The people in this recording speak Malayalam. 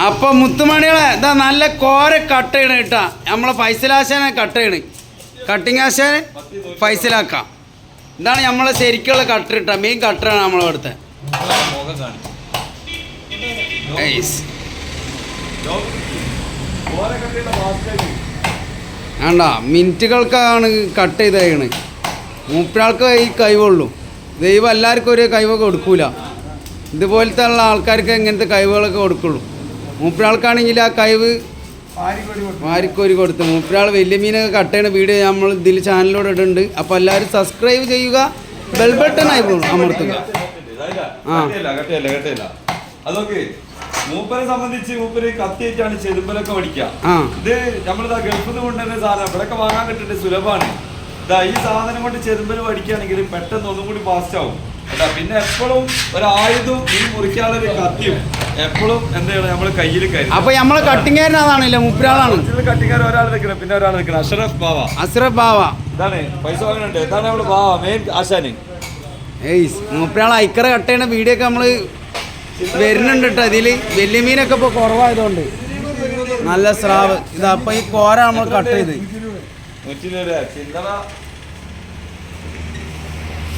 അപ്പൊ മുത്തുമണികളെ ഇതാ നല്ല കോര കട്ട് ചെയ്യണം കേട്ടാ. നമ്മളെ ഫൈസലാശാനെ കട്ട് ചെയ്യണ് കട്ടിങ് ആശാനെ ഫൈസലാക്കാം. ഇതാണ് നമ്മളെ ശരിക്കുള്ള കട്ടർ ഇട്ട മെയിൻ കട്ടറാണ് നമ്മളെ അവിടുത്തെ. വേണ്ട മിനിറ്റുകൾക്കാണ് കട്ട് ചെയ്തേക്കണ്. മൂപ്പിനാൾക്ക് ഈ കഴിവുള്ളൂ ദൈവം എല്ലാവർക്കും ഒരു കഴിവൊക്കെ കൊടുക്കൂല. ഇതുപോലത്തെ ഉള്ള ആൾക്കാർക്ക് ഇങ്ങനത്തെ കഴിവുകളൊക്കെ കൊടുക്കുള്ളൂ. മൂപ്പരാൾക്കാണെങ്കിൽ ആ കഴിവ് മാരിക്കോരി കൊടുത്തു. മൂപ്പരാൾ വലിയ മീനൊക്കെ കട്ടയാണ്. വീഡിയോ നമ്മൾ ഇതിൽ ചാനലിലൂടെ ഇടുന്നുണ്ട്. അപ്പോൾ എല്ലാവരും സബ്സ്ക്രൈബ് ചെയ്യുക. ബെൽ ബട്ടൺ ആയി അമർത്തുക. ആ. അതൊക്കെ മൂപ്പരെ സംബന്ധിച്ച് മൂപ്പര് കത്തിയേറ്റാണ് ചെതുമ്പലൊക്കെ പഠിക്കുക ഇത് നമ്മളിതാ ഗൾഫിൽ നിന്ന് കൊണ്ടുവരുന്ന സാധനം. ഇവിടെയൊക്കെ വാങ്ങാൻ കിട്ടുന്നത് സുലഭമാണ്. ഇതാ ഈ സാധനം കൊണ്ട് ചെതുമ്പൽ പഠിക്കുകയാണെങ്കിൽ പെട്ടെന്ന് ഒന്നും കൂടി ഫാസ്റ്റ് ആവും. കേട്ടാ പിന്നെ എപ്പോഴും ഒരു ആയുധം ഈ മുറിക്കാനുള്ള ഒരു കത്തിയും എപ്പോഴും എന്താണ് നമ്മൾ നമ്മൾ കയ്യിൽ കരുതും അപ്പൊ നമ്മളെ കട്ടിങ്ങാരൻ മുപ്പരാളാണ്. കട്ടിങ്ങാരൻ ഒരാൾ നിൽക്കണം പിന്നെ ഒരാൾ നിൽക്കണം. അഷറഫ് ബാവ. അസ്രഫ് ബാവ. ഇതാണ് പൈസ വാങ്ങുന്നുണ്ട് ഇതാണ് നമ്മുടെ ബാവ മെയിൻ ആശാന്. ഏയ് മുപ്പരാൾ ഐക്കറ കട്ട് വീഡിയോ ഒക്കെ നമ്മൾ വരുന്നുണ്ട് കേട്ടോ ഇതിൽ വലിയ മീനൊക്കെ ഇപ്പൊ കുറവായതുകൊണ്ട്. നല്ല സ്രാവ്. ഇതാ അപ്പോൾ ഈ കോര നമ്മൾ കട്ട് ചെയ്ത്. ചില്ലറ